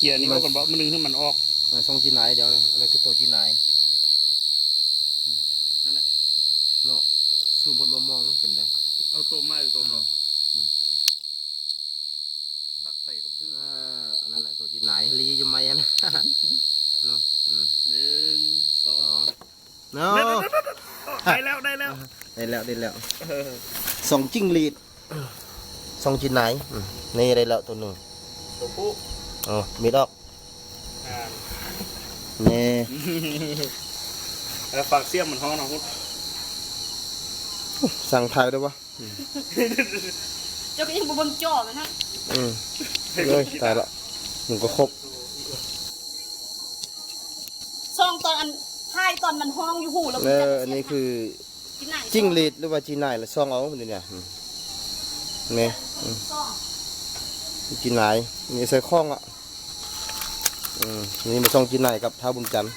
เคลียร์นี่เอากันบ่มันนึงให้มันออกมาส่องจีนไหนเดี๋ยวนะอันนั้นคือตัวจีนไหนนั่นแหละเนาะซูมคนมามองเป็นได้เอาตัวไม้ตัวหรอกตักใส่กับพืชอ่าอันนั้นแหละตัวจีนไหนลีอยู่ไหมอันนะเนาะอืมหนึ่งสอสองงเนาะได้แล้วได้แล้วได้แล้วได้แล้วเออสองจิ้งหรีดสองจีนไหนอืมนี่ได้แล้วตัวหนึ่งตัว ผู้อ๋อมีดอกอ่านี่แล้วฝากเสียมมันห้องนะพุทธสั่งถ่ายได้ปะเจ้าก็ยังบ่เบิ่งจ่อมันฮะอืมเลยตายละหนึ่งก็ครบซองตอนอันท้ายตอนมันห้องอยู่หูแล้วเอออันนี้คือกินไหนจิ้งหรีดหรือว่าจีนไหนละซ่องเอาเดี๋ยวเนี่ยอืมนี่อืมซอง จีนไหนนี่ใส่ข้องอะอืมนี่มาซ่องจีนไหนกับท้าบุญจันทร์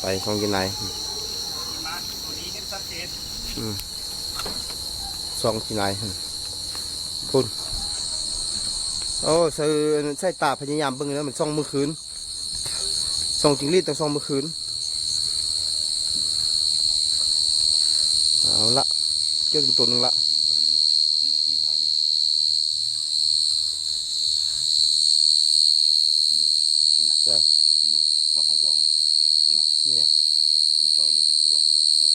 ไปซ่องจีนไหนอืมช่องจีนไหนคุณโอ้ใส่ใส่ตาพยายามเบิ่งแล้วมันซ่องเมื่อคืนซ่องจิงรีดต้องซ่องเมื่อคืนเอาละเจอตัวหนึ่งละ เห็นนะ จ้ะ นุ๊กว่าเขาจองนี่นะ เนี่ย เดี๋ยวเราเดี๋ยวมันล็อกคอย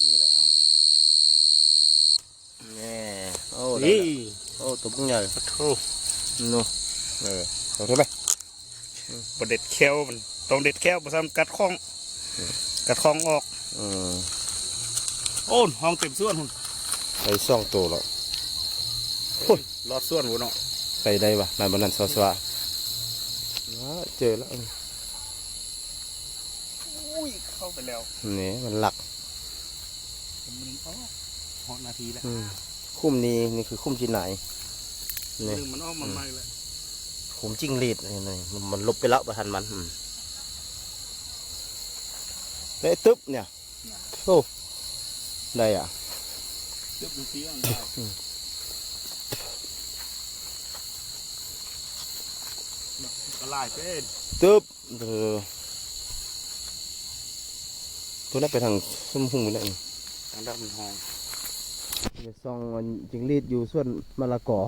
นี่แหละเอาแน่โอ้ ๆ ได้ นี่ ละโอ้ ตัวพุ่งใหญ่ปะโถนู่เออเอาเท่าไหร่บเด็ดแควมันต้องเด็ดแควประซ้ำกัดข้องกัดข้องออกอืมโอ้นห้องเต็มส่วนหุ่นใส่ซ่องตัวแล้วรอดส่วนหัวเนาะใส่ได้ปะนายบรรนันสวสวะว้าเจอแล้วอุ้ยเข้าไปแล้วนี่มันหลักมันออกหอนาทีแล้วอืมคุ้มนี้นี่คือคุ้มจีนไหน หนี่นึ่งมันออกมันใหม่แล้วคุ้มจิ้งหรีดนี่นี่มันมันลบไปแล้วประทันมันอืมได้ตึ๊บเนี่ยโอ้ได้อะเรียบร้อยเสียงได้กระลายเป็นตึ๊บเออตัวนั้นไปทางซุ้มหุ่งไปแล้วนี่ทางด้านมันห้องเดี๋ยวซองมันจิงรีดอยู่ส่วนมะละกอ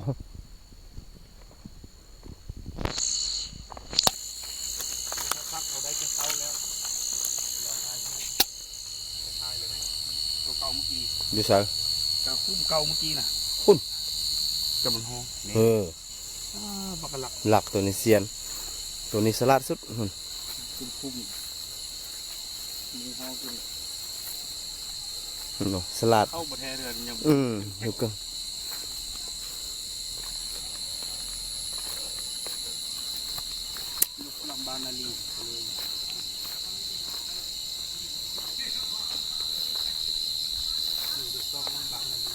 พักเราได้จะเข้าแล้วเราทายให้จะทายเลยไหม ตัวเก่าเมื่อกี้อยู่ซะเก่าคุ้มเก่าเมื่อกี้น่ะคุ้มจะมันห้องนี่เอออ่าบักกะหลักหลักตัวนี้เซียน ตัวนี้สลัดสุดหุ่นคุ้มคุ้มมีห้องขึ้นเนาะสลัดเข้าประเทศเรือนยังอืมอยู่กันยุคลำบานนาลีเลยอยู่เดี๋ยวต้องลำบานนาลี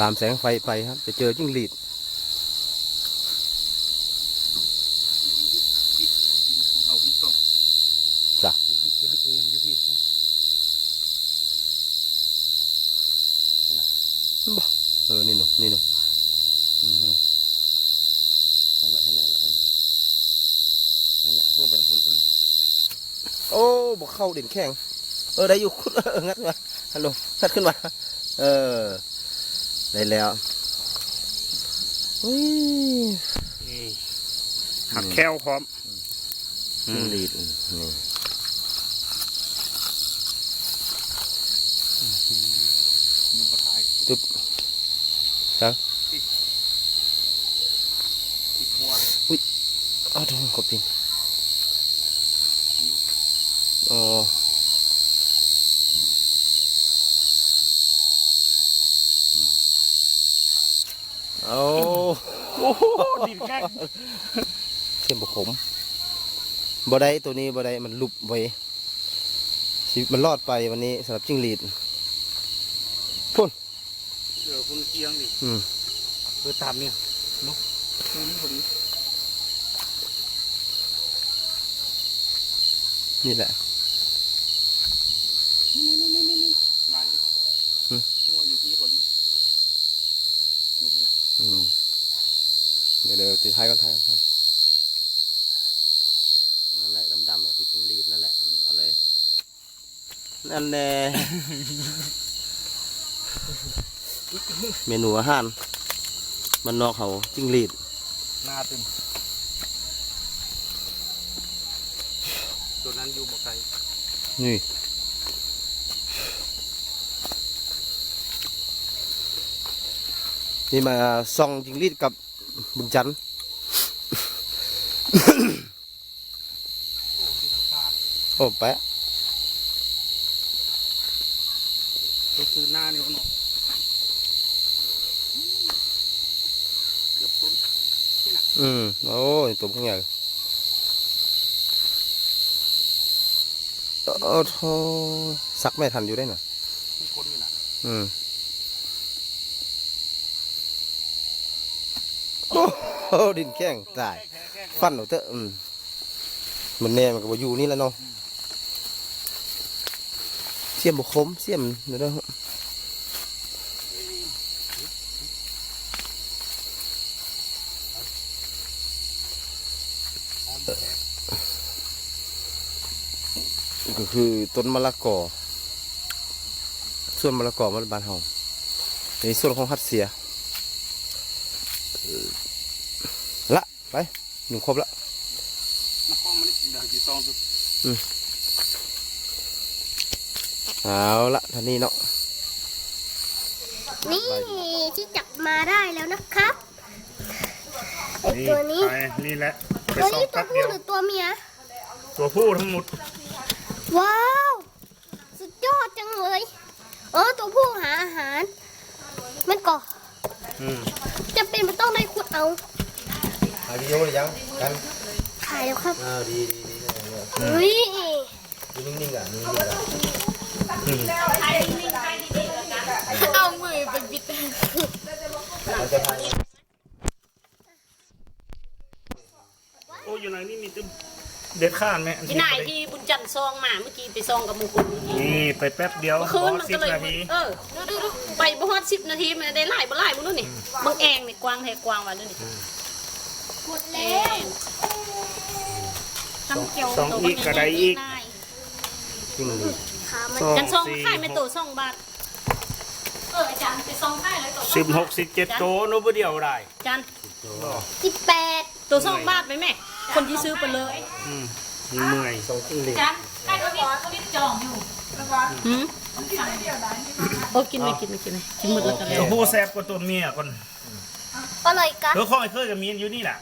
ตามแสงไฟไปครับไปเจอจิ้งหรีดจ้ะเออยู่ที่เออนี่หนูนี่หนูอืมนั่นแหละให้นั่นแหละอืมนั่นแหละเพื่อเป็นคนอื่นโอ้บอกเข้าเด่นแข้งเออได้อยู่คุณเอองัดมาฮัลโหลงัดขึ้นมา เออ ได้แล้วอุ้ยหักแค้วพร้อมจิ้งหรีดอืมนี่มีประทายตึ๊บครับติดหัวอ้าวโดนกบตีน โอ้โอ้โหดินแข้งเข้มบกขมบ่ได้ตัวนี้บ่ได้มันลุบไว้ชีวิตมันรอดไปวันนี้สำหรับจิ้งหรีดเจอคุณเกียงดิอืมเออตามเนี่ยเนาะตัวนี้พอดีนี่แหละนี่นี่นี่นี่นี่ ลาย อืม หัวอยู่ที่พอดีนี่ขนาด อืม เดี๋ยวเดี๋ยวตีท้ายก่อนท้ายก่อนท้ายนั่นแหละดำๆอะคือจิ้งหรีดนั่นแหละอืมเอาเลย นั่นแน่ เมนูอาหารมันนอกเขาจิ้งหรีด หน้าตึมตัวนั้นอยู่บ่ไกลนี่ นี่มาซองจิ้งหรีดกับบุญจันทร์ โอ้ที่ทางบ้านโอ้แปะตัวซื้อหน้านี่เขาเนาะเกือบต้นอืม โอ้ยตัวพวกใหญ่โอ้โหซักไม่ทันอยู่ได้น่ะมีคนอยู่น่ะอืมโอ้โหดินแข้งตายแค่แค่ ฟันเอาเถอะอืมมันแน่มันก็บอยู่นี่แล้วเนาะเสียมบ่คมเสียมเดี๋ยวเด้อก็คือต้นมะละกอ ส่วนมะละกอมันบานเฮาในส่วนของฮัดเสีย ละ ไป หนึ่งครบละมาห้องมันนี่เดี๋ยวจีซองสุดเอาละท่านี้เนาะ นี่ที่จับมาได้แล้วนะครับไอตัวนี้ไปนี่แหละไปตัวซองนี้ตัวแป๊บผู้เดียวหรือตัวเมีย ตัวผู้ทั้งหมดว้าว สุดยอดจังเลยเออตัวผู้หาอาหาร มันก็อืมจะเป็นมันต้องได้ขุดเอา ถ่ายวิดีโอหรือยังกันถ่ายแล้วครับอ้าวดีดีดีเนี่ยเฮ้ยอยู่นิ่งๆอะนิ่งๆอะเอามือไปบิดเราจะถ่ายโอ้อยู่ไหนนี่มีตึมเด็ดข้านไหมอัที่ไหนที่บุญจันทร์ซองมาเมื่อกี้ไปซองกับมงคลเมื่อกี้นี่ไปแป๊บเดียวเมื่อคืนมันสิก็บเลยนาทีเออดูดูดูไปบ่ฮอดสิบนาทีมันได้ไล่บ่ไล่บ่รู้นี่บางแองนี่กวางแท้กวางว่าดูนี่ หมดแอแล้วงทำเกี่ยวสองอีกกระไดอีกจริงดีขามันสองกันซองสี่ขายไม่โตซองบาทเอออาจารย์ไปซองขายเลยตัวสิบหกสิบเจ็ดโตโนบเดียวได้อาจารย์สิบแปดตัวซองบาทไปแม่คนที่ซื้อไปเลยอืมเหนื่อยทรงจิ้งหรีดอาจารย์ใกล้ตัวนี้ตัวนี้จองอยู่หืมโอ้กินไหมกินไหมกินไหมกินหมดแล้วกันแล้ตัววผู้แซ่บกว่าตัวเมียคน อร่อยกันเออข้อยเคยกับเมียอยู่นี่แหละ